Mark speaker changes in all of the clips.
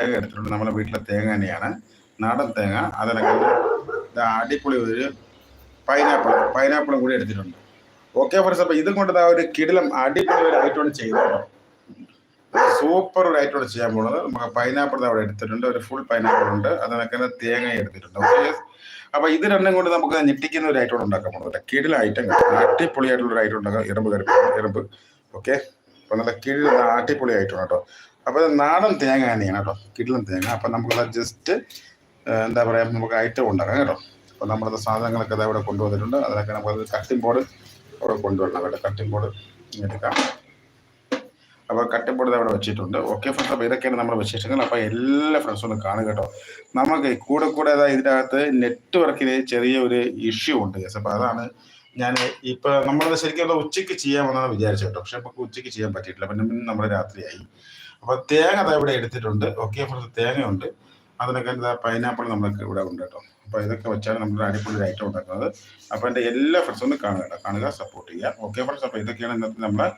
Speaker 1: തേങ്ങ എടുത്തിട്ടുണ്ട്. നമ്മുടെ വീട്ടിലെ തേങ്ങ തന്നെയാണ്. നാടൻ തേങ്ങ. അതല്ലെങ്കിൽ അടിപൊളി ഒരു പൈനാപ്പിൾ പൈനാപ്പിളും കൂടി എടുത്തിട്ടുണ്ട്. ഓക്കെ ഫ്രണ്ട്സ് അപ്പോൾ ഇതും കൊണ്ട് ഒരു കിടിലം അടിപൊളി ഒരു ഐറ്റമാണ് ചെയ്തത് സൂപ്പർ ഒരു ഐറ്റമാണ് ചെയ്യാൻ പോകുന്നത്. നമുക്ക് പൈനാപ്പിൾ അവിടെ എടുത്തിട്ടുണ്ട്. ഒരു ഫുൾ പൈനാപ്പിൾ ഉണ്ട്. അതിനൊക്കെ തേങ്ങ എടുത്തിട്ടുണ്ട്. ഓക്കെ അപ്പൊ ഇത് രണ്ടും കൊണ്ട് നമുക്ക് ഞെട്ടിക്കുന്ന ഒരു ഐറ്റം ഉണ്ടാക്കാൻ പോകുന്നത്. കിടില ഐറ്റം അടിപൊളിയായിട്ടുള്ള ഒരു ഐറ്റം ഉണ്ടാക്കാം ഇറമ്പ് കറി ഇറമ്പ് ഓക്കെ അപ്പൊ നല്ല കിഴിൽ അടിപൊളി ഐറ്റം കേട്ടോ. അപ്പൊ ഇത് നാടൻ തേങ്ങ തന്നെയാണ് കേട്ടോ. കിടിലൻ തേങ്ങ. അപ്പൊ നമുക്ക് ജസ്റ്റ് എന്താ പറയാ നമുക്ക് ഐറ്റം ഉണ്ടാക്കാം കേട്ടോ. അപ്പോൾ നമ്മളത് സാധനങ്ങളൊക്കെ അത് അവിടെ കൊണ്ടുവന്നിട്ടുണ്ട്. അതിനൊക്കെ നമുക്ക് കട്ടിംഗ് ബോർഡ് അവിടെ കൊണ്ടുവരണം കേട്ടോ. കട്ടിംഗ് ബോർഡ് എടുക്കാം. അപ്പോൾ കട്ടിംഗ് ബോർഡ് അവിടെ വെച്ചിട്ടുണ്ട്. ഓക്കെ ഫ്രണ്ട്സ് അപ്പോൾ ഇതൊക്കെയാണ് നമ്മുടെ വിശേഷങ്ങൾ. അപ്പോൾ എല്ലാ ഫ്രണ്ട്സും കാണുക കേട്ടോ. നമുക്ക് കൂടെ കൂടെ അതായത് ഇതിനകത്ത് നെറ്റ്വർക്കിന് ചെറിയ ഒരു ഇഷ്യൂ ഉണ്ട് യെസ് അപ്പോൾ അതാണ് ഞാൻ ഇപ്പോൾ നമ്മളത് ശരിക്കും ഉച്ചയ്ക്ക് ചെയ്യാമെന്നാണ് വിചാരിച്ചത് കേട്ടോ. പക്ഷെ നമുക്ക് ഉച്ചയ്ക്ക് ചെയ്യാൻ പറ്റിയിട്ടില്ല. പിന്നെ നമ്മൾ രാത്രിയായി. അപ്പോൾ തേങ്ങ ഇവിടെ എടുത്തിട്ടുണ്ട്. ഓക്കെ കുറച്ച് തേങ്ങയുണ്ട്. അതിനൊക്കെ എന്താ പൈനാപ്പിൾ നമ്മൾക്ക് ഇവിടെ ഉണ്ട് കേട്ടോ. അപ്പോൾ ഇതൊക്കെ വെച്ചാണ് നമ്മൾ അടിപൊളി ഐറ്റം ഉണ്ടാക്കുന്നത്. അപ്പോൾ എന്റെ എല്ലാ ഫ്രണ്ട്സും കാണുക കാണുക സപ്പോർട്ട് ചെയ്യുക. ഓക്കെ ഫ്രണ്ട്സ് അപ്പോൾ ഇതൊക്കെയാണ് ഇന്നത്തെ നമ്മളെ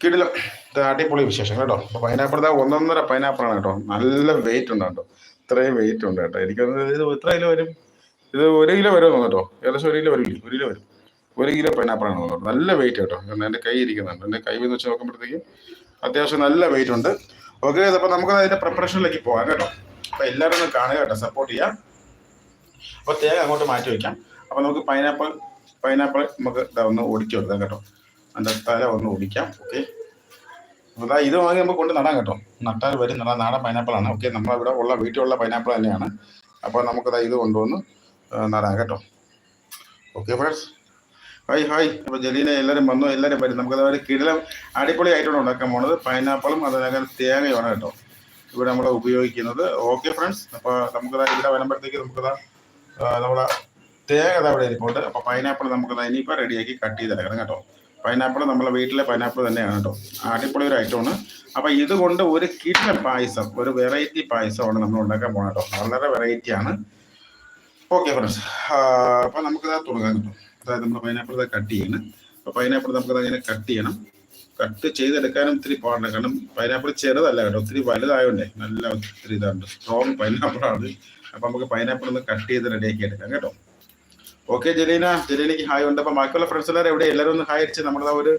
Speaker 1: കിടിലം അടിപൊളി വിശേഷം കേട്ടോ. അപ്പോൾ പൈനാപ്പിൾ ഇതാ ഒന്നൊന്നര പൈനാപ്പിളാണ് കേട്ടോ. നല്ല വെയിറ്റ് ഉണ്ട് കേട്ടോ. ഇത്രയും വെയിറ്റ് ഉണ്ട് കേട്ടോ. എനിക്ക് തോന്നുന്നത് ഇത് ഇത്ര കിലോ വരും? ഇത് ഒരു കിലോ വരുമെന്ന് കേട്ടോ. ഏകദേശം ഒരു കിലോ വരും ഒരു കിലോ വരും. ഒരു കിലോ പൈനാപ്പിളാണ് തോന്നുന്നത്. നല്ല വെയിറ്റ് കേട്ടോ. കാരണം എന്റെ കൈ ഇരിക്കുന്നുണ്ട്. എന്റെ കൈ എന്ന് വെച്ച് നോക്കുമ്പോഴത്തേക്കും അത്യാവശ്യം നല്ല വെയിറ്റ് ഉണ്ട്. ഓക്കെ അപ്പോൾ നമുക്ക് അതിന്റെ പ്രിപ്പറേഷനിലേക്ക് പോകാം കേട്ടോ. അപ്പോൾ എല്ലാവരും ഒന്ന് കാണുക കേട്ടോ. സപ്പോർട്ട് ചെയ്യാം. അപ്പോൾ തേങ്ങ അങ്ങോട്ട് മാറ്റി വയ്ക്കാം അപ്പോൾ നമുക്ക് പൈനാപ്പിൾ പൈനാപ്പിൾ നമുക്ക് ഒന്ന് ഒടിച്ചു കൊടുക്കാം കേട്ടോ. അതിന്റെ തല ഒന്ന് ഓടിക്കാം ഓക്കെ അപ്പോൾ ഇത് വാങ്ങി നമുക്ക് കൊണ്ട് നടാം കേട്ടോ. നട്ടാൽ വരും. നടാം. നാടൻ പൈനാപ്പിളാണ് ഓക്കെ നമ്മളിവിടെ ഉള്ള വീട്ടിലുള്ള പൈനാപ്പിൾ തന്നെയാണ്. അപ്പോൾ നമുക്കത് ഇത് കൊണ്ടുവന്ന് നടാം കേട്ടോ. Okay friends hi hi. അപ്പോൾ ജലീന എല്ലാവരും വന്നു എല്ലാവരും വരും. നമുക്കത് ഒരു കിടിലം അടിപൊളി ആയിട്ടാണ് ഉണ്ടാക്കാൻ പോണത് പൈനാപ്പിളും അതിനകം തേങ്ങയുമാണ് കേട്ടോ ഇവിടെ നമ്മൾ ഉപയോഗിക്കുന്നത്. ഓക്കെ ഫ്രണ്ട്സ് അപ്പോൾ നമുക്ക് ഇവിടെ വരുമ്പോഴത്തേക്ക് നമുക്ക് നമ്മുടെ തേങ്ങ ദാ ഇവിടെ ഇരിപ്പുണ്ട്. അപ്പോൾ പൈനാപ്പിൾ നമുക്ക് ഇനിയിപ്പോൾ റെഡിയാക്കി കട്ട് ചെയ്തെടുക്കണം കേട്ടോ. പൈനാപ്പിൾ നമ്മളെ വീട്ടിലെ പൈനാപ്പിൾ തന്നെയാണ് കേട്ടോ. അടിപൊളി ഒരു ഐറ്റമാണ് അപ്പോൾ ഇതുകൊണ്ട് ഒരു കിടിലൻ പായസം ഒരു വെറൈറ്റി പായസമാണ് നമ്മൾ ഉണ്ടാക്കാൻ പോകുന്നത് കേട്ടോ. വളരെ വെറൈറ്റി ആണ്. ഓക്കെ ഫ്രണ്ട്സ് അപ്പോൾ നമുക്കത് തുടങ്ങാൻ കിട്ടും. അതായത് നമ്മൾ പൈനാപ്പിൾ കട്ട് ചെയ്യണം. അപ്പോൾ പൈനാപ്പിൾ നമുക്കത് അങ്ങനെ കട്ട് ചെയ്യണം. കട്ട് ചെയ്തെടുക്കാനും ഒത്തിരി പാടില്ല. കാരണം പൈനാപ്പിൾ ചെറുതല്ല കേട്ടോ. ഒത്തിരി വലുതായോണ്ടേ നല്ല ഒത്തിരി ഇതാണ് സ്ട്രോങ് പൈനാപ്പിളാണ് അപ്പൊ നമുക്ക് പൈനാപ്പിൾ ഒന്ന് കട്ട് ചെയ്ത് റെഡിയാക്കി എടുക്കാം കേട്ടോ. ഓക്കെ ജലീന. ജലീനയ്ക്ക് ഹായ് ഉണ്ട്. അപ്പൊ ബാക്കിയുള്ള ഫ്രണ്ട്സ് എല്ലാവരും എവിടെ? എല്ലാവരും ഒന്ന് ഹായ് അടിച്ച് നമ്മുടെ ഒരു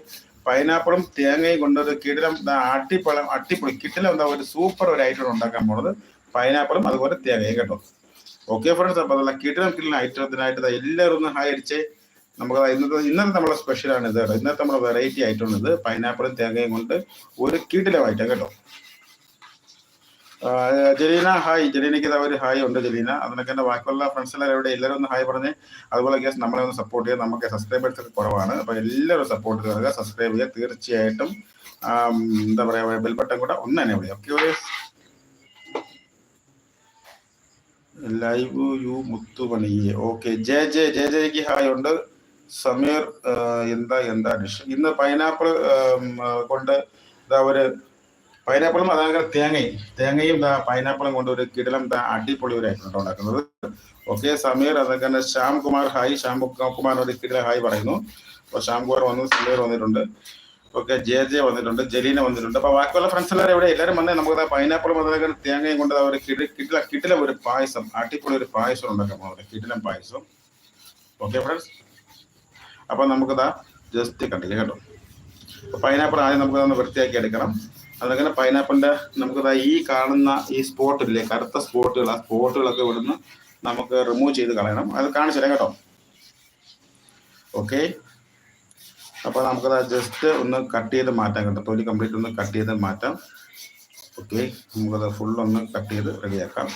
Speaker 1: പൈനാപ്പിളും തേങ്ങയും കൊണ്ടൊരു കിടിലം ദാ അട്ടിപ്പഴം അട്ടിപ്പൊളി കിട്ടിലും എന്താ ഒരു സൂപ്പർ ഒരു ഐറ്റം ഉണ്ടാക്കാൻ പോണത്. പൈനാപ്പിളും അതുപോലെ തേങ്ങയും കേട്ടോ. ഓക്കെ ഫ്രണ്ട്സ് അപ്പൊ അതല്ല കിടിലം കിടിലം ഐറ്റത്തിനായിട്ട് എല്ലാവരും ഒന്ന് ഹായ് അടിച്ച് നമുക്ക് ഇന്നത്തെ ഇന്നത്തെ നമ്മുടെ സ്പെഷ്യലാണ് ഇത് കേട്ടോ. ഇന്നത്തെ നമ്മുടെ വെറൈറ്റി ആയിട്ടുള്ളത് പൈനാപ്പിളും തേങ്ങയും കൊണ്ട് ഒരു കീട്ടിലമായിട്ട് കേട്ടോ. ജലീന ഹായ് ജലീനയ്ക്ക് ഇതാ ഒരു ഹായ് ഉണ്ട് ജലീന. അതിനൊക്കെ എന്റെ ബാക്കിയുള്ള ഫ്രണ്ട്സ് എല്ലാവരും എവിടെ? എല്ലാവരും ഒന്ന് ഹായ് പറഞ്ഞ്. അതുപോലെ ഗസ് നമ്മളെ ഒന്ന് സപ്പോർട്ട് ചെയ്യുക നമുക്ക് സബ്സ്ക്രൈബേഴ്സ് ഒക്കെ കുറവാണ്. അപ്പോൾ എല്ലാവരും സപ്പോർട്ട് ചെയ്യുക. സബ്സ്ക്രൈബ് ചെയ്യുക. തീർച്ചയായിട്ടും എന്താ പറയുക ബെൽബട്ടൻ കൂടെ ഒന്ന് തന്നെ വിളിയും ഓക്കെ ഒരു ലൈവ് യു മുത്തുപണിയെ ഓക്കെ ജെ ജെ ജെ ജെക്ക് ഹായ് ഉണ്ട്. സമീർ എന്താ എന്താ ഡിഷ് ഇന്ന് പൈനാപ്പിൾ കൊണ്ട് ഇതാ ഒരു പൈനാപ്പിളും അതായത് തേങ്ങയും. തേങ്ങയും ഇതാ പൈനാപ്പിളും കൊണ്ട് ഒരു കിടലം അടിപൊളി ഒരു ഐറ്റം ഉണ്ടാക്കുന്നത്. ഓക്കെ സമീർ അതൊക്കെ തന്നെ ശ്യാം കുമാർ ഹായ്. ശ്യാം കുമാർ ഒരു കിടല ഹായ് പറയുന്നു. അപ്പോൾ ശ്യാം കുമാർ വന്നു സമീർ വന്നിട്ടുണ്ട്. ഓക്കെ ജെ ജെ വന്നിട്ടുണ്ട് ജലീന വന്നിട്ടുണ്ട്. അപ്പൊ ബാക്കിയുള്ള ഫ്രണ്ട്സ് എല്ലാവരും ഇവിടെ എല്ലാവരും വന്നേ നമുക്ക് പൈനാപ്പിളും അതുപോലെ തേങ്ങയും കൊണ്ട് ഒരു കിട കിടില കിടില ഒരു പായസം അടിപൊളി ഒരു പായസം ഉണ്ടാക്കാൻ പോകുന്നത് കിടിലം പായസം. ഓക്കെ ഫ്രണ്ട്സ് അപ്പൊ നമുക്കിതാ ജസ്റ്റ് കണ്ടില്ല കേട്ടോ. പൈനാപ്പിൾ ആദ്യം നമുക്ക് വൃത്തിയാക്കി എടുക്കണം. അതങ്ങനെ പൈനാപ്പിളിന്റെ നമുക്കിതാ ഈ കാണുന്ന ഈ സ്പോട്ട് ഇല്ലേ കറുത്ത സ്പോട്ടുകൾ ആ സ്പോട്ടുകളൊക്കെ ഇവിടുന്ന് നമുക്ക് റിമൂവ് ചെയ്ത് കളയണം. അത് കാണിച്ചു കേട്ടോ. ഓക്കെ അപ്പോൾ നമുക്കത് ജസ്റ്റ് ഒന്ന് കട്ട് ചെയ്ത് മാറ്റാം കേട്ടോ. തൊലി കംപ്ലീറ്റ് ഒന്ന് കട്ട് ചെയ്ത് മാറ്റാം. ഓക്കെ നമുക്കത് ഫുൾ ഒന്ന് കട്ട് ചെയ്ത് റെഡിയാക്കാം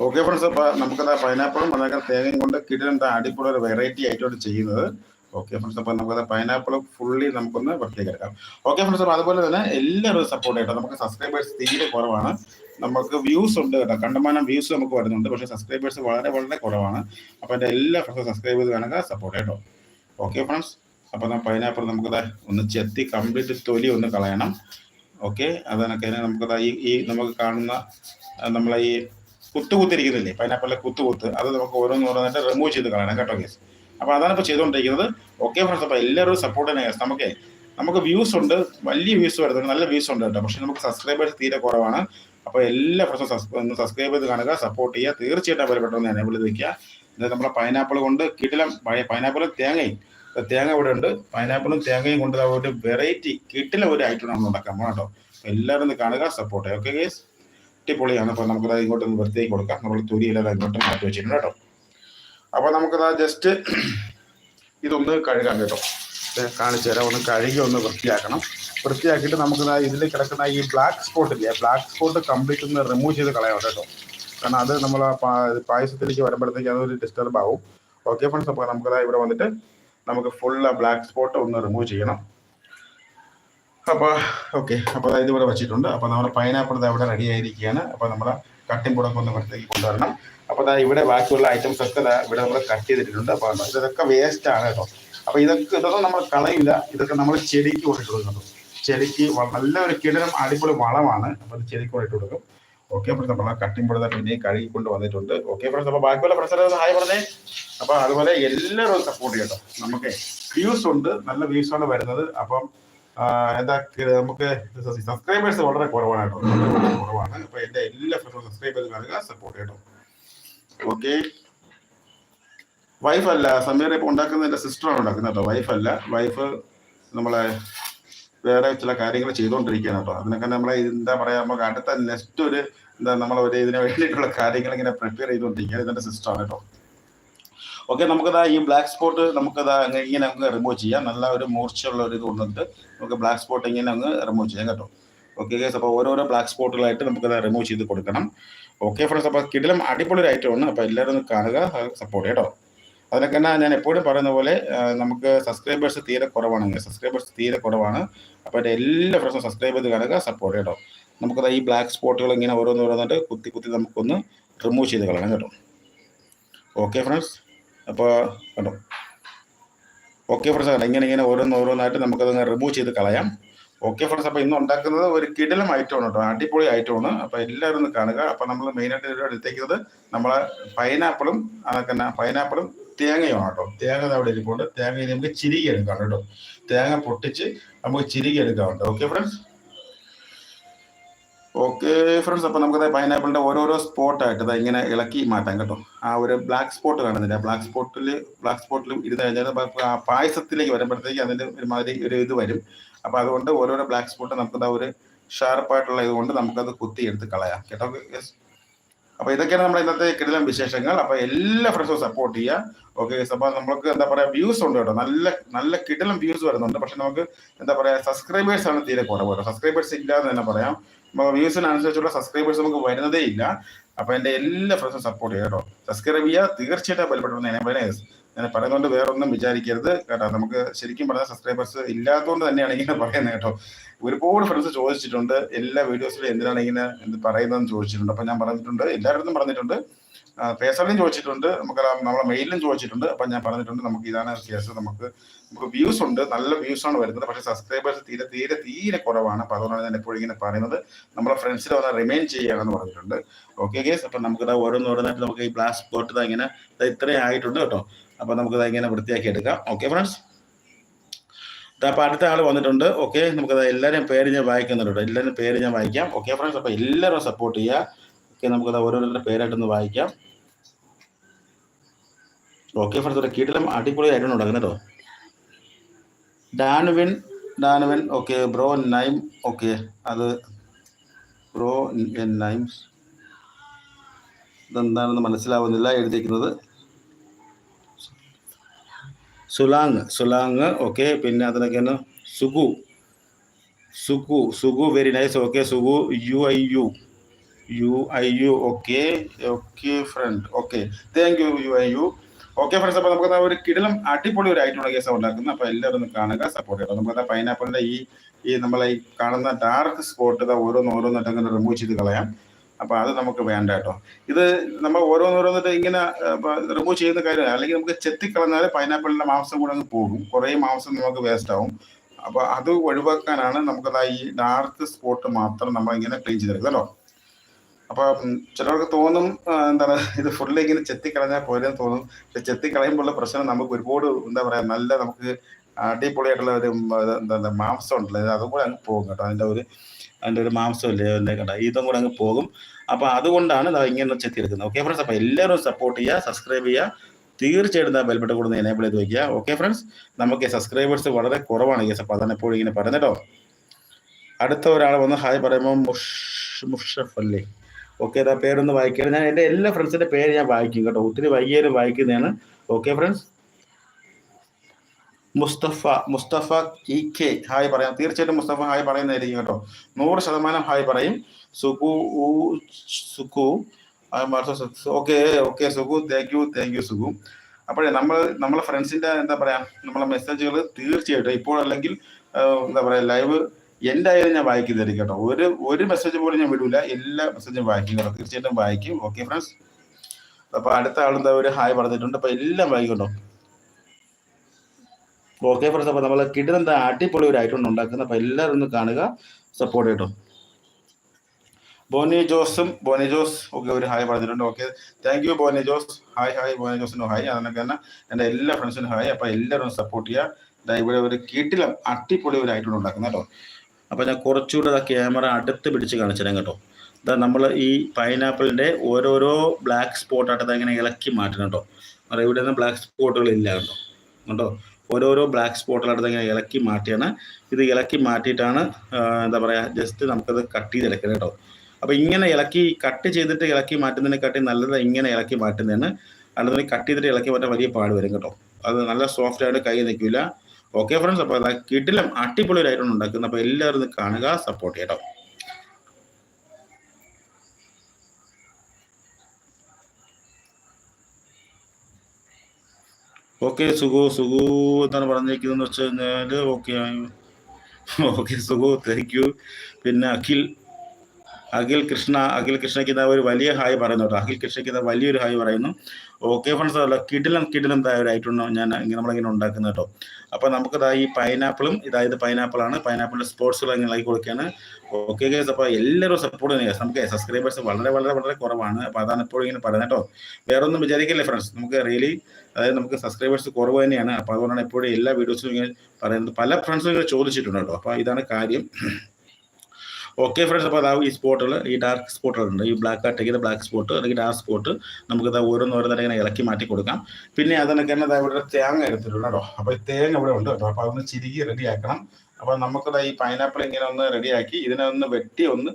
Speaker 1: ഓക്കെ ഫ്രണ്ട്സ് അപ്പോൾ നമുക്കത് പൈനാപ്പിളും അതൊക്കെ തേങ്ങയും കൊണ്ട് കിട്ടുന്ന അടിപൊളി ഒരു വെറൈറ്റി ആയിട്ടാണ് ചെയ്യുന്നത്. ഓക്കെ ഫ്രണ്ട്സ് അപ്പോൾ നമുക്ക് പൈനാപ്പിൾ ഫുള്ളി നമുക്കൊന്ന് വൃത്തിയാക്കി എടുക്കാം ഓക്കെ ഫ്രണ്ട്സ് അപ്പോൾ അതുപോലെ തന്നെ എല്ലാവരും സപ്പോർട്ട് ചെയ്യട്ടോ. നമുക്ക് സബ്സ്ക്രൈബേഴ്സ് തീരെ കുറവാണ്. നമുക്ക് വ്യൂസ് ഉണ്ട് കേട്ടോ. കണ്ടമാനം വ്യൂസ് നമുക്ക് വരുന്നുണ്ട്. പക്ഷേ സബ്സ്ക്രൈബേഴ്സ് വളരെ വളരെ കുറവാണ്. അപ്പോൾ എന്റെ എല്ലാ ഫ്രണ്ട്സും സബ്സ്ക്രൈബ് ചെയ്ത് വേണമെങ്കിൽ സപ്പോർട്ട് ചെയ്യട്ടോ. ഓക്കെ ഫ്രണ്ട്സ് അപ്പോൾ പൈനാപ്പിൾ നമുക്കത് ഒന്ന് ചെത്തി കംപ്ലീറ്റ് തൊലി ഒന്ന് കളയണം. ഓക്കെ അതിനൊക്കെ നമുക്കത് ഈ ഈ നമുക്ക് കാണുന്ന നമ്മളെ ഈ കുത്തു കുത്തിരിക്കുന്നില്ലേ പൈനാപ്പിളിലെ കുത്തു കുത്ത് അത് നമുക്ക് ഓരോന്ന് ഓരോന്നായിട്ട് റിമൂവ് ചെയ്ത് കളയണം കേട്ടോ കേസ് അപ്പോൾ അതാണ് ഇപ്പോൾ ചെയ്തുകൊണ്ടിരിക്കുന്നത്. ഓക്കെ ഫ്രണ്ട്സ് അപ്പോൾ എല്ലാവരും സപ്പോർട്ട് തന്നെ. നമുക്ക് നമുക്ക് വ്യൂസ് ഉണ്ട്. വലിയ വ്യൂസ് വരുന്നുണ്ട്. നല്ല വ്യൂസ് ഉണ്ട് കേട്ടോ. പക്ഷേ നമുക്ക് സബ്സ്ക്രൈബേഴ്സ് തീരെ കുറവാണ്. അപ്പോൾ എല്ലാ ഫ്രണ്ട്സും സബ്സ്ക്രൈബ് ചെയ്ത് കാണുക സപ്പോർട്ട് ചെയ്യുക. തീർച്ചയായിട്ടും ബലപ്പെട്ടൊന്ന് എനേബിൾ ചെയ്ത് വെക്കുക. എന്നിട്ട് നമ്മുടെ പൈനാപ്പിൾ കൊണ്ട് കിടിലം പൈനാപ്പിളും തേങ്ങയും തേങ്ങ ഇവിടെ ഉണ്ട്. പൈനാപ്പിളും തേങ്ങയും കൊണ്ട് ഒരു വെറൈറ്റി കിട്ടില ഒരു ഐറ്റം നമ്മൾ ഉണ്ടാക്കാൻ പോകണം കേട്ടോ. എല്ലാവരും ഒന്ന് കാണുക സപ്പോർട്ട് ഓക്കെ ഗേസ് അടിപൊളിയാണ്. അപ്പോൾ നമുക്കത് ഇങ്ങോട്ട് വൃത്തിയായി കൊടുക്കാം. നമ്മൾ തുരിയിലെല്ലാം ഇങ്ങോട്ട് മാറ്റി വെച്ചിട്ടുണ്ട് കേട്ടോ. അപ്പോൾ നമുക്കത് ജസ്റ്റ് ഇതൊന്ന് കഴുകാൻ കേട്ടോ. കാണിച്ചു തരാം. ഒന്ന് കഴുകി ഒന്ന് വൃത്തിയാക്കണം. വൃത്തിയാക്കിയിട്ട് നമുക്ക് ഇതിൽ കിടക്കുന്ന ഈ ബ്ലാക്ക് സ്പോട്ട് ഇല്ലേ ബ്ലാക്ക് സ്പോട്ട് കംപ്ലീറ്റ് ഒന്ന് റിമൂവ് ചെയ്ത് കളയാം കേട്ടോ. കാരണം അത് നമ്മൾ പായസത്തിലേക്ക് വരുമ്പോഴത്തേക്ക് അതൊരു ഡിസ്റ്റർബ് ആവും. ഓക്കെ ഫ്രണ്ട്സ് അപ്പോൾ നമുക്ക് ഇവിടെ വന്നിട്ട് നമുക്ക് ഫുൾ ബ്ലാക്ക് സ്പോട്ട് ഒന്ന് റിമൂവ് ചെയ്യണം. അപ്പോൾ ഓക്കെ അപ്പോൾ ഇതിവിടെ വെച്ചിട്ടുണ്ട്. അപ്പോൾ നമ്മുടെ പൈനാപ്പിൾ ഇവിടെ റെഡി ആയിരിക്കുകയാണ്. അപ്പോൾ നമ്മൾ ഒന്ന് ഇവിടത്തേക്ക് കൊണ്ടുവരണം. അപ്പോൾ അതാ ഇവിടെ ബാക്കിയുള്ള ഐറ്റംസ് ഒക്കെ ഇവിടെ നമ്മൾ കട്ട് ചെയ്തിട്ടുണ്ട് അപ്പോൾ ഇതൊക്കെ വേസ്റ്റ് ആണ് കേട്ടോ. അപ്പോൾ ഇതൊക്കെ ഇതൊന്നും നമ്മൾ കളയില്ല. ഇതൊക്കെ നമ്മൾ ചെടിക്ക് കൊണ്ടിട്ട് കൊടുക്കുന്നു ചെടിക്ക് നല്ലൊരു കിടനം അടിപൊളി വളമാണ്. അപ്പോൾ ചെടിക്ക് കൊണ്ടിട്ട് കൊടുക്കും. ഓക്കെ അപ്പോൾ നമ്മൾ ബോർഡ് പിന്നെ കഴുകി കൊണ്ട് വന്നിട്ടുണ്ട്. ഓക്കെ ഫ്രണ്ട്സ് അപ്പോൾ ബാക്കിയുള്ള പ്രശ്നം ഹായ് പറഞ്ഞേ. അപ്പോൾ അതുപോലെ എല്ലാവരും സപ്പോർട്ട് ചെയ്യട്ടോ. നമുക്ക് വ്യൂസ് ഉണ്ട്. നല്ല വ്യൂസ് ആണ് വരുന്നത്. അപ്പം എന്താ നമുക്ക് സബ്സ്ക്രൈബേഴ്സ് വളരെ കുറവാണ് കേട്ടോ. കുറവാണ്. അപ്പൊ എന്റെ എല്ലാ ഫ്രണ്ട്സും സബ്സ്ക്രൈബ് ചെയ്ത് സപ്പോർട്ട് ചെയ്യട്ടോ. ഓക്കെ വൈഫ് അല്ല സമീർ ഇപ്പൊ ഉണ്ടാക്കുന്ന എന്റെ സിസ്റ്ററാണ് ഉണ്ടാക്കുന്നത് കേട്ടോ. വൈഫ് അല്ല. വൈഫ് നമ്മളെ വേറെ ചില കാര്യങ്ങൾ ചെയ്തുകൊണ്ടിരിക്കുകയാണ് കേട്ടോ. അതിനൊക്കെ നമ്മളെ എന്താ പറയാ നമുക്ക് അടുത്ത നെക്സ്റ്റ് ഒരു എന്താ നമ്മളെ ഒരു ഇതിന് വേണ്ടിയിട്ടുള്ള കാര്യങ്ങൾ ഇങ്ങനെ പ്രിപ്പയർ ചെയ്തുകൊണ്ടിരിക്കുക ഇതെന്റെ സിസ്റ്ററാണ് കേട്ടോ. ഓക്കെ നമുക്കതാ ഈ ബ്ലാക്ക് സ്പോട്ട് നമുക്കതാ ഇങ്ങനെ അങ്ങ് റിമൂവ് ചെയ്യാം. നല്ല ഒരു മൂർച്ചയുള്ള ഒരു ഇത് കൊണ്ടിട്ട് നമുക്ക് ബ്ലാക്ക് സ്പോട്ട് ഇങ്ങനെ അങ്ങ് റിമൂവ് ചെയ്യാം കേട്ടോ. ഓക്കെ ഗേസ് അപ്പോൾ ഓരോരോ ബ്ലാക്ക് സ്പോട്ടുകളായിട്ട് നമുക്കത് റിമൂവ് ചെയ്ത് കൊടുക്കണം. ഓക്കെ ഫ്രണ്ട്സ് അപ്പോൾ കിടിലം അടിപൊളി ഒരു ഐറ്റമാണ് അപ്പോൾ എല്ലാവരും ഒന്ന് കാണുക സപ്പോർട്ട് കേട്ടോ. അതിനൊക്കെ തന്നെ ഞാൻ എപ്പോഴും പറയുന്ന പോലെ നമുക്ക് സബ്സ്ക്രൈബേഴ്സ് തീരെ കുറവാണ് സബ്സ്ക്രൈബേഴ്സ് തീരെ കുറവാണ്. അപ്പോൾ എന്റെ എല്ലാ ഫ്രണ്ട്സും സബ്സ്ക്രൈബ് ചെയ്ത് കാണുക സപ്പോർട്ട് കേട്ടോ. നമുക്കത് ഈ ബ്ലാക്ക് സ്പോട്ടുകൾ ഇങ്ങനെ ഓരോന്ന് ഓരോന്നായിട്ട് കുത്തി കുത്തി നമുക്കൊന്ന് റിമൂവ് ചെയ്ത് കളയണം കേട്ടോ. ഓക്കെ ഫ്രണ്ട്സ് അപ്പോൾ കണ്ടോ? ഓക്കെ ഫ്രണ്ട്സ് കണ്ടോ ഇങ്ങനെ ഇങ്ങനെ ഓരോന്ന് ഓരോന്നായിട്ട് നമുക്കത് റിമൂവ് ചെയ്ത് കളയാം. ഓക്കെ ഫ്രണ്ട്സ് അപ്പോൾ ഇന്ന് ഉണ്ടാക്കുന്നത് ഒരു കിടിലം ഐറ്റമാണ് കേട്ടോ. അടിപൊളി ഐറ്റമാണ് അപ്പോൾ എല്ലാവരും ഒന്ന് കാണുക. അപ്പോൾ നമ്മൾ മെയിനായിട്ട് എടുത്തേക്കുന്നത് നമ്മളെ പൈനാപ്പിളും അതൊക്കെ പൈനാപ്പിളും തേങ്ങയുമാണ് കേട്ടോ. തേങ്ങ അവിടെ ഇരിപ്പുണ്ട്. തേങ്ങ നമുക്ക് ചിരികി എടുക്കാം കേട്ടോ. തേങ്ങ പൊട്ടിച്ച് നമുക്ക് ചിരികി എടുക്കാറുണ്ട് ഓക്കെ ഫ്രണ്ട്സ് ഓക്കെ ഫ്രണ്ട്സ് അപ്പോൾ നമുക്ക് പൈനാപ്പിളിന്റെ ഓരോരോ സ്പോട്ടായിട്ട് ഇതാ ഇങ്ങനെ ഇളക്കി മാറ്റാം കേട്ടോ. ആ ഒരു ബ്ലാക്ക് സ്പോട്ട് കാണുന്നില്ല? ബ്ലാക്ക് സ്പോട്ടിൽ ബ്ലാക്ക് സ്പോട്ടിൽ ഇരുന്ന് കഴിഞ്ഞാൽ ആ പായസത്തിലേക്ക് വരുമ്പോഴത്തേക്ക് അതിന്റെ ഒരുമാതിരി ഒരു ഇത് വരും. അപ്പൊ അതുകൊണ്ട് ഓരോരോ ബ്ലാക്ക് സ്പോട്ട് നമുക്ക് ആ ഒരു ഷാർപ്പായിട്ടുള്ള ഇത് കൊണ്ട് നമുക്കത് കുത്തി എടുത്ത് കളയാം. കേട്ടോ യെസ് അപ്പൊ ഇതൊക്കെയാണ് നമ്മുടെ ഇന്നത്തെ കിടിലം വിശേഷങ്ങൾ. അപ്പൊ എല്ലാ ഫ്രണ്ട്സും സപ്പോർട്ട് ചെയ്യുക ഓക്കെ അപ്പൊ നമുക്ക് എന്താ പറയാ വ്യൂസ് ഉണ്ട് കേട്ടോ. നല്ല നല്ല കിടിലം വ്യൂസ് വരുന്നുണ്ട്. പക്ഷെ നമുക്ക് എന്താ പറയാ സബ്സ്ക്രൈബേഴ്സ് ആണ് തീരെ കുറവ് സബ്സ്ക്രൈബേഴ്സ് ഇല്ല എന്ന് തന്നെ പറയാം. വ്യൂസിനനുസരിച്ചുള്ള സബ്സ്ക്രൈബേഴ്സ് നമുക്ക് വരുന്നതേ ഇല്ല. അപ്പൊ എന്റെ എല്ലാ ഫ്രണ്ട്സും സപ്പോർട്ട് ചെയ്യുക കേട്ടോ. സബ്സ്ക്രൈബ് ചെയ്യുക തീർച്ചയായിട്ടും ബലപ്പെട്ടു ഞാൻ പറയുന്നതുകൊണ്ട് വേറെ ഒന്നും വിചാരിക്കരുത് കേട്ടോ. നമുക്ക് ശരിക്കും പറഞ്ഞാൽ സബ്സ്ക്രൈബേഴ്സ് ഇല്ലാത്തതുകൊണ്ട് തന്നെയാണ് ഇങ്ങനെ പറയുന്നത് കേട്ടോ. ഒരുപാട് ഫ്രണ്ട്സ് ചോദിച്ചിട്ടുണ്ട്. എല്ലാ വീഡിയോസിലും എന്തിനാണ് ഇങ്ങനെ എന്ത് പറയുന്നതെന്ന് ചോദിച്ചിട്ടുണ്ട്. അപ്പൊ ഞാൻ പറഞ്ഞിട്ടുണ്ട് എല്ലാവരും പറഞ്ഞിട്ടുണ്ട്. പേഴ്സണലും ചോദിച്ചിട്ടുണ്ട്. നമുക്ക് നമ്മളെ മെയിലും ചോദിച്ചിട്ടുണ്ട്. അപ്പൊ ഞാൻ പറഞ്ഞിട്ടുണ്ട് നമുക്ക് ഇതാണ് കേസ് നമുക്ക് നമുക്ക് വ്യൂസ് ഉണ്ട്. നല്ല വ്യൂസ് ആണ് വരുന്നത്. പക്ഷേ സബ്സ്ക്രൈബേഴ്സ് തീരെ തീരെ തീരെ കുറവാണ്. അപ്പോൾ അതുകൊണ്ടാണ് ഞാൻ എപ്പോഴും ഇങ്ങനെ പറയുന്നത്. നമ്മളെ ഫ്രണ്ട്സിനെ ഒന്ന് റിമൈൻ ചെയ്യുകയാണെന്ന് പറഞ്ഞിട്ടുണ്ട്. ഓക്കെ കേസ് അപ്പൊ നമുക്ക് ഇതാ ഓരോന്ന് ഓരോന്നായിട്ട് നമുക്ക് ഈ ബ്ലാസ്റ്റ് ഇതാ ഇങ്ങനെ ഇത്രയും ആയിട്ടുണ്ട് കേട്ടോ. അപ്പൊ നമുക്ക് ഇതാ ഇങ്ങനെ വൃത്തിയാക്കി എടുക്കാം. ഓക്കെ ഫ്രണ്ട്സ് അപ്പൊ അടുത്ത ആൾ വന്നിട്ടുണ്ട്. ഓക്കെ നമുക്ക് എല്ലാവരും പേര് ഞാൻ വായിക്കുന്നുണ്ട്. എല്ലാവരും പേര് ഞാൻ വായിക്കാം. ഓക്കെ ഫ്രണ്ട്സ് അപ്പൊ എല്ലാവരും സപ്പോർട്ട് ചെയ്യുക. ഓക്കെ നമുക്കത് ഓരോരുത്തരുടെ പേരായിട്ടൊന്ന് വായിക്കാം. ഓക്കെ ഫ്രണ്ട്സ് ഒരു കീട്ടിലും അടിപൊളി ആയിട്ടാണ് ഉണ്ടാക്കുന്നത് കേട്ടോ ഡാനുവിൻ ഡാനുവിൻ ഓക്കെ ബ്രോ നൈം ഓക്കെ അത് ബ്രോ നൈംസ് ഇതെന്താണെന്ന് മനസ്സിലാവുന്നില്ല എഴുതിയിരിക്കുന്നത്. സുലാങ് സുലാങ് ഓക്കെ പിന്നെ അതിനൊക്കെയാണ് Sugu. Sugu Sugu very nice okay Sugu you I you. You I you okay okay friend okay thank you you I you. Okay friends അപ്പോൾ നമുക്ക് ഒരു കിടലം അടിപൊളി ഒരു ഐറ്റം കേസ് ഉണ്ടാക്കുന്നത്. അപ്പോൾ എല്ലാവരും കാണുക സപ്പോർട്ട് ചെയ്യുക നമുക്ക് പൈനാപ്പിളിന്റെ ഈ ഈ നമ്മളെ ഈ കാണുന്ന ഡാർക്ക് സ്പോട്ട് ഓരോന്ന് ഓരോന്നായിട്ട് അങ്ങനെ റിമൂവ് ചെയ്ത് കളയാം. അപ്പൊ അത് നമുക്ക് വേണ്ട കേട്ടോ. ഇത് നമ്മൾ ഓരോന്നോരോന്നിട്ട് ഇങ്ങനെ റിമൂവ് ചെയ്യുന്ന കാര്യമാണ് അല്ലെങ്കിൽ നമുക്ക് ചെത്തിക്കളഞ്ഞാൽ പൈനാപ്പിളിന്റെ മാംസം കൂടെ അങ്ങ് പോകും. കുറേ മാംസം നമുക്ക് വേസ്റ്റ് ആവും. അപ്പൊ അത് ഒഴിവാക്കാനാണ് നമുക്കത് ഈ ഡാർക്ക് സ്പോട്ട് മാത്രം നമ്മൾ ഇങ്ങനെ ക്ലീൻ ചെയ്തെടുക്കുക കേട്ടോ. അപ്പൊ ചിലർക്ക് തോന്നും എന്താണ് ഇത് ഫുള്ള് ഇങ്ങനെ ചെത്തിക്കളഞ്ഞാൽ പോരെന്ന് തോന്നും. പക്ഷെ ചെത്തിക്കളയുമ്പോഴുള്ള പ്രശ്നം നമുക്ക് ഒരുപാട് എന്താ പറയാ നല്ല നമുക്ക് അടിപൊളിയായിട്ടുള്ള ഒരു എന്താ മാംസം ഉണ്ടല്ലോ. അതുപോലെ അങ്ങ് പോകും കേട്ടോ. അതിന്റെ ഒരു അതിന്റെ ഒരു മാംസമല്ലേ അതിന്റെ കണ്ട ഇതും കൂടെ അങ്ങ് പോകും. അപ്പോൾ അതുകൊണ്ടാണ് ഇങ്ങനെ ചെത്തിയെടുക്കുന്നത്. ഓക്കെ ഫ്രണ്ട്സ് അപ്പോൾ എല്ലാവരും സപ്പോർട്ട് ചെയ്യുക സബ്സ്ക്രൈബ് ചെയ്യുക. തീർച്ചയായിട്ടും ആ ബെൽബട്ടൺ കൂടുന്ന എനേബിൾ ചെയ്ത് വയ്ക്കുക ഓക്കെ ഫ്രണ്ട്സ് നമുക്ക് സബ്സ്ക്രൈബേഴ്സ് വളരെ കുറവാണ് കേസ് അപ്പോൾ അതാണ് എപ്പോഴും ഇങ്ങനെ പറയുന്നത് കേട്ടോ. അടുത്ത ഒരാൾ വന്ന് ഹായ് പറയുമ്പോൾ മുഷ് മുഷഫ് അല്ലേ? ഓക്കെ അതാ പേരൊന്ന് വായിക്കണം ഞാൻ എന്റെ എല്ലാ ഫ്രണ്ട്സിന്റെ പേര് ഞാൻ വായിക്കും കേട്ടോ. ഒത്തിരി വൈകിയാലും വായിക്കുന്നതാണ്. Okay friends Mustafa Mustafa E K hi പറയാം തീർച്ചയായിട്ടും മുസ്തഫ ഹായ് പറയുന്നതായിരിക്കും കേട്ടോ. നൂറ് ശതമാനം ഹായ് പറയും. Sukhu Sukhu. Okay okay Sukhu. Thank you thank you Sukhu. അപ്പോഴേ നമ്മൾ നമ്മളെ ഫ്രണ്ട്സിന്റെ എന്താ പറയാ നമ്മളെ മെസ്സേജുകൾ തീർച്ചയായിട്ടും ഇപ്പോൾ അല്ലെങ്കിൽ എന്താ പറയാ ലൈവ് എന്റെ ആയാലും ഞാൻ വായിക്കുന്നതായിരിക്കും കേട്ടോ. ഒരു ഒരു മെസ്സേജ് പോലും ഞാൻ വിടൂല. എല്ലാ മെസ്സേജും വായിക്കും കേട്ടോ. തീർച്ചയായിട്ടും വായിക്കും. ഓക്കെ ഫ്രണ്ട്സ് അപ്പൊ അടുത്ത ആളെന്താ ഒരു ഹായ് പറഞ്ഞിട്ടുണ്ട്. അപ്പൊ എല്ലാം വായിക്കട്ടോ ഓക്കെ ഫ്രണ്ട്സ് അപ്പൊ നമ്മളെ കിട്ടുന്ന അടിപൊളി ഒരു ഐറ്റം ഉണ്ടാക്കുന്നത്. അപ്പൊ എല്ലാവരും ഒന്ന് കാണുക സപ്പോർട്ട് ചെയ്യട്ടോ. ബോനി ജോസും ബോനി ജോസ് ഓക്കെ ഒരു ഹായ് പറഞ്ഞിട്ടുണ്ട്. Okay thank you Boni Jose. Hi hi Boni ജോസിനും hi അതിനൊക്കെ തന്നെ എന്റെ എല്ലാ ഫ്രണ്ട്സിനും ഹായ് അപ്പൊ എല്ലാവരും സപ്പോർട്ട് ചെയ്യുക. ഇവിടെ ഒരു കിട്ടിലും അടിപൊളി ഒരു ഐറ്റം ഉണ്ടാക്കുന്നത് കേട്ടോ. അപ്പൊ ഞാൻ കുറച്ചുകൂടെ ക്യാമറ അടുത്ത് പിടിച്ച് കാണിച്ചു കേട്ടോ. അതാ നമ്മൾ ഈ പൈനാപ്പിളിന്റെ ഓരോരോ ബ്ലാക്ക് സ്പോട്ടായിട്ട് ഇങ്ങനെ ഇളക്കി മാറ്റണം കേട്ടോ. ഇവിടെ നിന്ന് ബ്ലാക്ക് സ്പോട്ടുകൾ ഇല്ല കേട്ടോ. കേട്ടോ? ഓരോരോ ബ്ലാക്ക് സ്പോട്ടുകളടുത്ത് ഇങ്ങനെ ഇളക്കി മാറ്റിയാണ്. ഇത് ഇളക്കി മാറ്റിയിട്ടാണ് എന്താ പറയുക ജസ്റ്റ് നമുക്കത് കട്ട് ചെയ്തെടുക്കണം കേട്ടോ അപ്പോൾ ഇങ്ങനെ ഇളക്കി കട്ട് ചെയ്തിട്ട് ഇളക്കി മാറ്റുന്നതിനെക്കാട്ടി നല്ലത് ഇങ്ങനെ ഇളക്കി മാറ്റുന്നതാണ്. അല്ലാതെ കട്ട് ചെയ്തിട്ട് ഇളക്കി മാറ്റാൻ വലിയ പാട് വരും കേട്ടോ. അത് നല്ല സോഫ്റ്റ് ആയിട്ട് കൈ നിൽക്കില്ല ഓക്കെ ഫ്രണ്ട്സ് അപ്പോൾ അതാ കിട്ടിലും അടിപൊളി ഒരു ഐറ്റം ഉണ്ടാക്കുന്നത്. അപ്പോൾ എല്ലാവരും കാണുക സപ്പോർട്ട് ചെയ്യട്ടോ ഓക്കെ സുഖു സുഖു എന്താണ് പറഞ്ഞിരിക്കുന്നതെന്ന് വെച്ച് കഴിഞ്ഞാൽ okay okay Sukhu thank you പിന്നെ അഖിൽ അഖിൽ കൃഷ്ണ അഖിൽ കൃഷ്ണയ്ക്ക് ഇതാ ഒരു വലിയ ഹായ് പറയുന്നു കേട്ടോ. അഖിൽ കൃഷ്ണയ്ക്ക് ഇതാ വലിയൊരു ഹായ് പറയുന്നു. ഓക്കെ ഫ്രണ്ട്സ് അല്ല കിടിലം കിടിലം ഒരു ഐറ്റം ഞാൻ ഇങ്ങനെ നമ്മളിങ്ങനെ ഉണ്ടാക്കുന്നത് കേട്ടോ. അപ്പോൾ നമുക്കിതാ ഈ പൈനാപ്പിളും ഇതായത് പൈനാപ്പിൾ ആണ്. പൈനാപ്പിളിന്റെ സ്പോർട്സുകൾ ഇങ്ങനെ ആക്കി കൊടുക്കുകയാണ്. ഓക്കെ ഗേസ് അപ്പോൾ എല്ലാവരും സപ്പോർട്ട് ചെയ്യുക നമുക്ക് സബ്സ്ക്രൈബേഴ്സ് വളരെ വളരെ വളരെ കുറവാണ്. അപ്പോൾ അതാണ് എപ്പോഴും ഇങ്ങനെ പറയുന്നത് കേട്ടോ. വേറൊന്നും വിചാരിക്കില്ലേ ഫ്രണ്ട്സ് നമുക്ക് റിയലി അതായത് നമുക്ക് സബ്സ്ക്രൈബേഴ്സ് കുറവ് തന്നെയാണ്. അപ്പോൾ അതുകൊണ്ടാണ് എപ്പോഴും എല്ലാ വീഡിയോസും ഇങ്ങനെ പറയുന്നത്. പല ഫ്രണ്ട്സും ഇങ്ങനെ ചോദിച്ചിട്ടുണ്ട് കേട്ടോ. അപ്പോൾ ഇതാണ് കാര്യം. ഓക്കെ ഫ്രണ്ട്സ് അപ്പോൾ അതാവും ഈ സ്പോട്ടുകൾ ഈ ഡാർക്ക് സ്പോട്ടുകളുണ്ട് ഈ ബ്ലാക്ക് ആയിട്ട് ബ്ലാക്ക് സ്പോട്ട് അല്ലെങ്കിൽ ഡാർക്ക് സ്പോട്ട് നമുക്ക് ഇത് ഓരോന്ന് ഓരോന്നര ഇങ്ങനെ ഇളക്കി മാറ്റി കൊടുക്കാം. പിന്നെ അതിനൊക്കെ തന്നെ ഇവിടെ തേങ്ങ എടുത്തിട്ടുണ്ട് കേട്ടോ. അപ്പോൾ ഈ തേങ്ങ ഇവിടെ ഉണ്ട് കേട്ടോ. അപ്പോൾ അതൊന്ന് ചിരികി റെഡിയാക്കണം അപ്പോൾ നമുക്കത് ഈ പൈനാപ്പിൾ ഇങ്ങനെ ഒന്ന് റെഡിയാക്കി ഇതിനെ ഒന്ന് വെട്ടി ഒന്ന്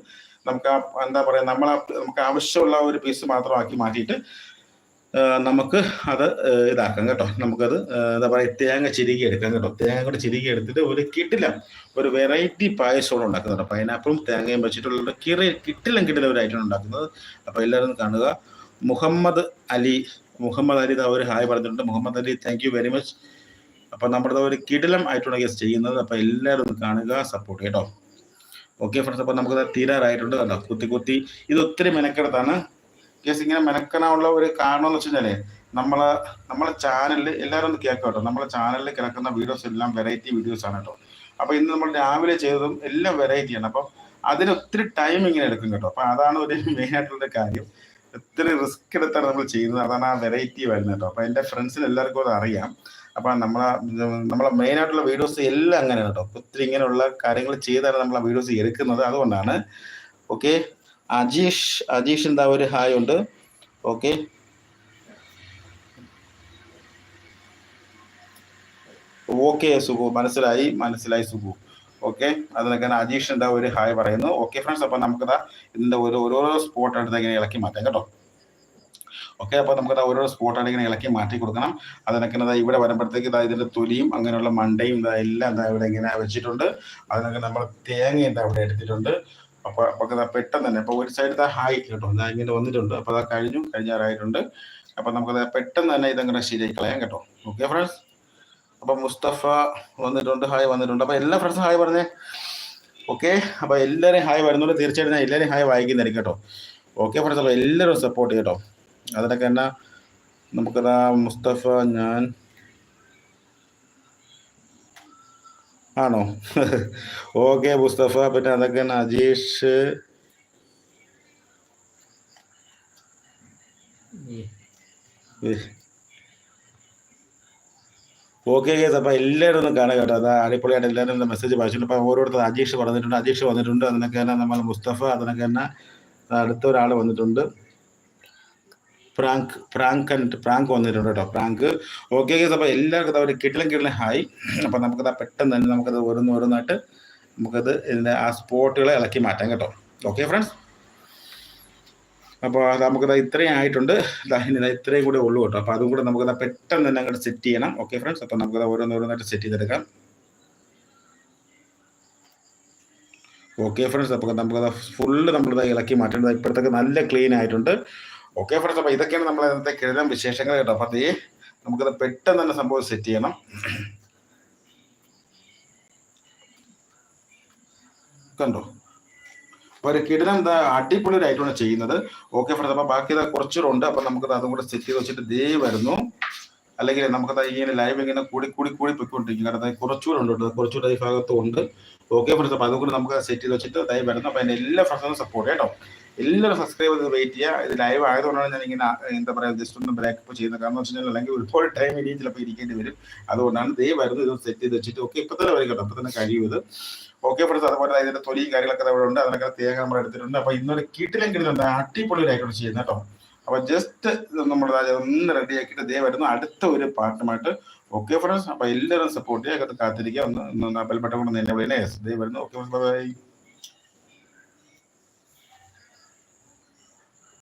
Speaker 1: നമുക്ക് എന്താ പറയുക നമ്മൾ നമുക്ക് ആവശ്യമുള്ള ഒരു പീസ് മാത്രമാക്കി മാറ്റിയിട്ട് നമുക്ക് അത് ഇതാക്കാം കേട്ടോ. നമുക്കത് എന്താ പറയുക തേങ്ങ ചിരികി എടുക്കാം കേട്ടോ. തേങ്ങ കൂടെ ചിരികി എടുത്തിട്ട് ഒരു കിട്ടില്ല ഒരു വെറൈറ്റി പായസമാണ് ഉണ്ടാക്കുന്നത് പൈനാപ്പിളും തേങ്ങയും വെച്ചിട്ടുള്ള കിറി കിട്ടിലും കിട്ടില്ല ഒരു ഐറ്റം ഉണ്ടാക്കുന്നത്. അപ്പോൾ എല്ലാവരും കാണുക. മുഹമ്മദ് അലി മുഹമ്മദ് അലി ഒരു ഹായ് പറഞ്ഞിട്ടുണ്ട്. Muhammad Ali thank you very much അപ്പോൾ നമ്മുടെ ഒരു കിടിലം ആയിട്ടുള്ള ഗസ്റ്റ് ചെയ്യുന്നത്. അപ്പോൾ എല്ലാവരും കാണുക സപ്പോർട്ട് കേട്ടോ. ഓക്കെ ഫ്രണ്ട്സ് അപ്പോൾ നമുക്ക് തീരാറായിട്ടുണ്ട് കേട്ടോ. കുത്തി കുത്തി. ഇത് ഒത്തിരി മെനക്കെടുത്താണ്. കേസ് ഇങ്ങനെ മെനക്കണമുള്ള ഒരു കാരണം എന്ന് വെച്ച് കഴിഞ്ഞാൽ നമ്മളെ നമ്മളെ ചാനലിൽ എല്ലാവരും ഒന്ന് കേൾക്കാം കേട്ടോ. നമ്മളെ ചാനലിൽ കിടക്കുന്ന വീഡിയോസ് എല്ലാം വെറൈറ്റി വീഡിയോസ് ആണ് കേട്ടോ. അപ്പൊ ഇന്ന് നമ്മൾ രാവിലെ ചെയ്തതും എല്ലാം വെറൈറ്റിയാണ് അപ്പം അതിന് ഒത്തിരി ടൈം ഇങ്ങനെ എടുക്കും കേട്ടോ. അപ്പൊ അതാണ് ഒരു മെയിൻ ആയിട്ടുള്ള കാര്യം. എത്ര റിസ്ക് എടുത്താണ് നമ്മൾ ചെയ്യുന്നത്. അതാണ് ആ വെറൈറ്റി വരുന്നത് കേട്ടോ. അപ്പൊ എന്റെ ഫ്രണ്ട്സിന് എല്ലാവർക്കും അത് അറിയാം. അപ്പൊ നമ്മളെ നമ്മളെ മെയിൻ ആയിട്ടുള്ള വീഡിയോസ് എല്ലാം അങ്ങനെയാണ് കേട്ടോ. ഒത്തിരി ഇങ്ങനെയുള്ള കാര്യങ്ങൾ ചെയ്താണ് നമ്മൾ ആ വീഡിയോസ് എടുക്കുന്നത്. അതുകൊണ്ടാണ് ഓക്കെ അജീഷ് അജീഷ് എന്താ ഒരു ഹായ് ഉണ്ട്. Okay okay Sukhu. മനസ്സിലായി? മനസ്സിലായി സുഖു. ഓക്കെ അതിനൊക്കെ അജീഷ് എന്താ ഒരു ഹായ് പറയുന്നു ഓക്കെ ഫ്രണ്ട്സ് അപ്പൊ നമുക്കിതാ ഇതിന്റെ ഒരു ഓരോ സ്പോട്ട് എടുത്ത് ഇങ്ങനെ ഇളക്കി മാറ്റാം കേട്ടോ. ഓക്കെ അപ്പോൾ നമുക്ക് ഓരോ സ്പോട്ടായിട്ട് ഇങ്ങനെ ഇളക്കി മാറ്റി കൊടുക്കണം. അതിനൊക്കെ ഇവിടെ വരുമ്പോഴത്തേക്ക് ഇതാ ഇതിന്റെ തൊലിയും അങ്ങനെയുള്ള മണ്ടയും എല്ലാം എന്താ ഇവിടെ ഇങ്ങനെ വെച്ചിട്ടുണ്ട്. അതിനൊക്കെ നമ്മൾ തേങ്ങ എന്താ ഇവിടെ എടുത്തിട്ടുണ്ട്. അപ്പോൾ അപ്പൊ പെട്ടെന്ന് തന്നെ അപ്പോൾ ഒരു സൈഡ് ഹായ് കേട്ടോ ഞാൻ ഇങ്ങനെ വന്നിട്ടുണ്ട്. അപ്പൊ അത് കഴിഞ്ഞു കഴിഞ്ഞാറായിട്ടുണ്ട്. അപ്പൊ നമുക്കത് പെട്ടെന്ന് തന്നെ ഇതങ്ങനെ ശരിയായി കേട്ടോ. ഓക്കെ ഫ്രണ്ട്സ് അപ്പൊ മുസ്തഫ വന്നിട്ടുണ്ട് ഹായ് വന്നിട്ടുണ്ട്. അപ്പൊ എല്ലാ ഫ്രണ്ട്സും ഹായ് പറഞ്ഞേ. ഓക്കെ അപ്പൊ എല്ലാവരും ഹായ് വരുന്നുണ്ട്. തീർച്ചയായിട്ടും ഞാൻ എല്ലാവരും ഹായ് വായിക്കുന്നതായിരിക്കും കേട്ടോ. ഓക്കെ ഫ്രണ്ട്സ് അപ്പോൾ എല്ലാവരും സപ്പോർട്ട് ചെയ്യട്ടോ അതിനൊക്കെ എന്നാ? നമുക്കതാ മുസ്തഫ ഞാൻ ആണോ? ഓക്കെ മുസ്തഫ. പിന്നെ അതൊക്കെ അജീഷ് ഓക്കെ കേസ്. അപ്പൊ എല്ലാവരും ഒന്ന് കാണുക കേട്ടോ. അത് അടിപൊളിയായിട്ട് എല്ലാവരും മെസ്സേജ് വായിച്ചിട്ടുണ്ട് അപ്പൊ ഓരോരുത്തർ അജീഷ് പറഞ്ഞിട്ടുണ്ട് അജീഷ് വന്നിട്ടുണ്ട്. അതിനൊക്കെ തന്നെ നമ്മൾ മുസ്തഫ അതിനൊക്കെ തന്നെ അടുത്ത ഒരാൾ വന്നിട്ടുണ്ട്. പ്രാങ്ക് പ്രാങ്ക് ആൻഡ് പ്രാങ്ക് വന്നിട്ടുണ്ട് കേട്ടോ. പ്രാങ്ക് ഓക്കെ ഓക്കെ അപ്പോൾ എല്ലാവർക്കും അവർ കിട്ടിലും കിട്ടിലും ഹായ്. അപ്പോൾ നമുക്കത് പെട്ടെന്ന് തന്നെ നമുക്കത് ഓരോന്ന് ഓരോന്നായിട്ട് നമുക്കത് ഇതിന്റെ ആ സ്പോട്ടുകളെ ഇളക്കി മാറ്റാം കേട്ടോ. ഓക്കെ ഫ്രണ്ട്സ് അപ്പോൾ നമുക്കത് ഇത്രയും ആയിട്ടുണ്ട്. ഇനി ഇത്രയും കൂടെ ഉള്ളൂ കേട്ടോ. അപ്പോൾ അതും കൂടെ നമുക്കത് പെട്ടെന്ന് തന്നെ അങ്ങോട്ട് സെറ്റ് ചെയ്യണം. ഓക്കെ ഫ്രണ്ട്സ് അപ്പോൾ നമുക്കത് ഓരോന്ന് ഓരോന്നായിട്ട് സെറ്റ് ചെയ്തെടുക്കാം. ഓക്കെ ഫ്രണ്ട്സ് അപ്പോൾ നമുക്കത് ഫുള്ള് നമ്മളിത് ഇളക്കി മാറ്റേണ്ടത് ഇപ്പോഴത്തേക്ക് നല്ല ക്ലീൻ ആയിട്ടുണ്ട്. ഓക്കെ ഫ്രണ്ട്സ് അപ്പോൾ ഇതൊക്കെയാണ് നമ്മൾ ഇന്നത്തെ കിഴലം വിശേഷങ്ങൾ കേട്ടോ. അപ്പോൾ അതേ നമുക്കത് പെട്ടെന്ന് തന്നെ സംഭവം സെറ്റ് ചെയ്യണം. കണ്ടോ? അപ്പോൾ ഒരു കിടിലം എന്താ അടിപൊളി ഒരു ഐറ്റമാണ് ചെയ്യുന്നത്. ഓക്കെ ഫ്രണ്ട്സ് അപ്പോൾ ബാക്കി ഇതാ കുറച്ചുകൂടെ അപ്പോൾ നമുക്കത് അതും കൂടെ സെറ്റ് ചെയ്ത് വെച്ചിട്ട് ദേ വരുന്നു. അല്ലെങ്കിൽ നമുക്കത് ഇങ്ങനെ ലൈവ് ഇങ്ങനെ കൂടി കൂടി കൂടി പൊയ്ക്കൊണ്ടിരിക്കും. കാരണം അത് കുറച്ചുകൂടെ ഉണ്ട് കേട്ടോ. കുറച്ചുകൂടെ ഈ ഭാഗത്തും ഉണ്ട്. ഓക്കെ ഫ്രണ്ട്സ് അപ്പോൾ അതും കൂടി നമുക്ക് സെറ്റ് ചെയ്ത് വെച്ചിട്ട് ദൈവം വരുന്നു. അപ്പോൾ എന്റെ എല്ലാ ഫ്രണ്ട്സും സപ്പോർട്ട് കേട്ടോ. എല്ലാവരും സബ്സ്ക്രൈബ് ചെയ്ത് വെയിറ്റ് ചെയ്യുക. ഇത് ലൈവ് ആയതുകൊണ്ടാണ് ഞാൻ ഇങ്ങനെ എന്താ പറയുക ജസ്റ്റ് ഒന്ന് ബ്രേക്കപ്പ് ചെയ്യുന്നത്. കാരണം എന്ന് വെച്ചാൽ അല്ലെങ്കിൽ ഒരുപാട് ടൈം ഇനിയും ചിലപ്പോൾ ഇരിക്കേണ്ടി വരും. അതുകൊണ്ടാണ് ദേ വരുന്നത് ഇത് സെറ്റ് ചെയ്ത് വെച്ചിട്ട്. ഓക്കെ ഇപ്പം തന്നെ വരും ഇപ്പം തന്നെ കഴിയും ഇത്. ഓക്കെ ഫ്രണ്ട്സ് അതുപോലെ ഇതിന്റെ തൊലിയും കാര്യങ്ങളൊക്കെ അവിടെ ഉണ്ട്. അതിനൊക്കെ തേങ്ങ നമ്മൾ എടുത്തിട്ടുണ്ട്. അപ്പൊ ഇന്നൊരു കീട്ടിലും കിട്ടുന്നുണ്ട് അടിപൊളി ഐറ്റം ചെയ്യുന്നത് കേട്ടോ. അപ്പൊ ജസ്റ്റ് നമ്മൾ ഒന്ന് റെഡി ആക്കിയിട്ട് ദേ വരുന്നു. അടുത്ത ഒരു പാട്ടുമായിട്ട്. ഓക്കെ ഫ്രണ്ട്സ് അപ്പൊ എല്ലാവരും സപ്പോർട്ട് ചെയ്യുക. കാത്തിരിക്കുക. ഒന്ന് ബെൽ കൊണ്ട് ദേ വരുന്നു. Okay bye